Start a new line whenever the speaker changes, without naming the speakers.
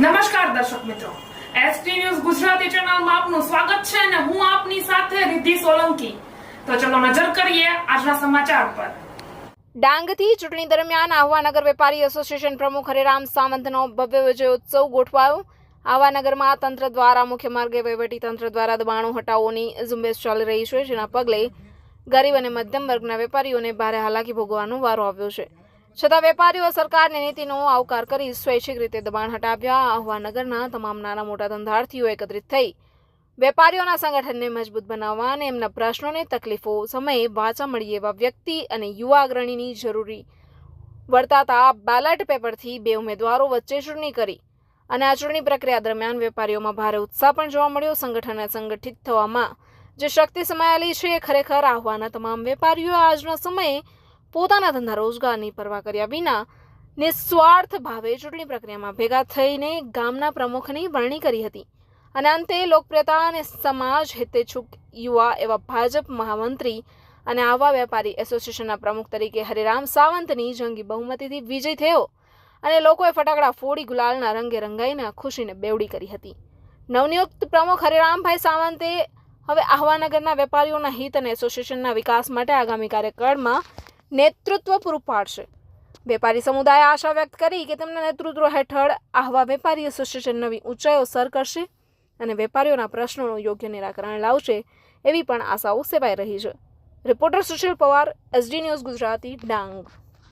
નમસ્કાર દર્શક મિત્રો. એસટી ન્યૂઝ ગુજરાતી ચેનલમાં આપનું સ્વાગત છે અને હું આપની સાથે રિદ્ધિ સોલંકી. તો ચલો નજર કરીએ આજના સમાચાર પર.
ડાંગથી ચૂંટણી દરમિયાન આહવા નગર વેપારી એસોસિએશન પ્રમુખ હરિરામ સાવંતનો ભવ્ય વિજય ઉત્સવ ગોઠવાયો. આહવા નગરમાં તંત્ર દ્વારા મુખ્ય માર્ગે વહીવટી તંત્ર દ્વારા દબાણો હટાવોની ઝુંબેશ ચાલી રહી છે, જેના પગલે ગરીબ અને મધ્યમ વર્ગના વેપારીઓને ભારે હાલાકી ભોગવવાનો વારો આવ્યો છે. છતાં વેપારીઓ સરકારની નીતિનો આવકાર કરી સ્વૈચ્છિક રીતે દબાણ હટાવ્યા. આહવાનગરના તમામ નાના મોટા ધંધાર્થીઓ એકત્રિત થઈ વેપારીઓના સંગઠનને મજબૂત બનાવવા અને એમના પ્રશ્નોને તકલીફો સમયે વાચા મળી એવા વ્યક્તિ અને યુવા અગ્રણીની જરૂરી વર્તાતા બેલેટ પેપરથી બે ઉમેદવારો વચ્ચે ચૂંટણી કરી અને આ ચૂંટણી પ્રક્રિયા દરમિયાન વેપારીઓમાં ભારે ઉત્સાહ પણ જોવા મળ્યો. સંગઠનને સંગઠિત થવામાં જે શક્તિ સમાયેલી છે, એ ખરેખર આહવાના તમામ વેપારીઓ આજના સમયે પોતાના ધંધા રોજગારની પરવા કર્યા વિના નિસ્વાર્થ ભાવે ચૂંટણી પ્રક્રિયામાં ભેગા થઈને ગામના પ્રમુખની વરણી કરી હતી. અને અંતે લોકપ્રિયતા અને સમાજ હિતેચ્છુક યુવા એવા ભાજપ મહામંત્રી અને આવા વેપારી એસોસિએશનના પ્રમુખ તરીકે હરિરામ સાવંતની જંગી બહુમતીથી વિજય થયો અને લોકોએ ફટાકડા ફોડી ગુલાલના રંગે રંગાઈને ખુશીને બેવડી કરી હતી. નવનિયુક્ત પ્રમુખ હરિરામભાઈ સાવંતે હવે આહવાનગરના વેપારીઓના હિત અને એસોસિએશનના વિકાસ માટે આગામી કાર્યકાળમાં નેતૃત્વ પૂરું પાડશે. વેપારી સમુદાયે આશા વ્યક્ત કરી કે તેમના નેતૃત્વ હેઠળ આહવા વેપારી એસોસિએશન નવી ઊંચાઈઓ સર કરશે અને વેપારીઓના પ્રશ્નોનું યોગ્ય નિરાકરણ લાવશે એવી પણ આશાઓ સેવાઈ રહી છે. Reporter Sushil Pawar, SD news Gujarati Dang.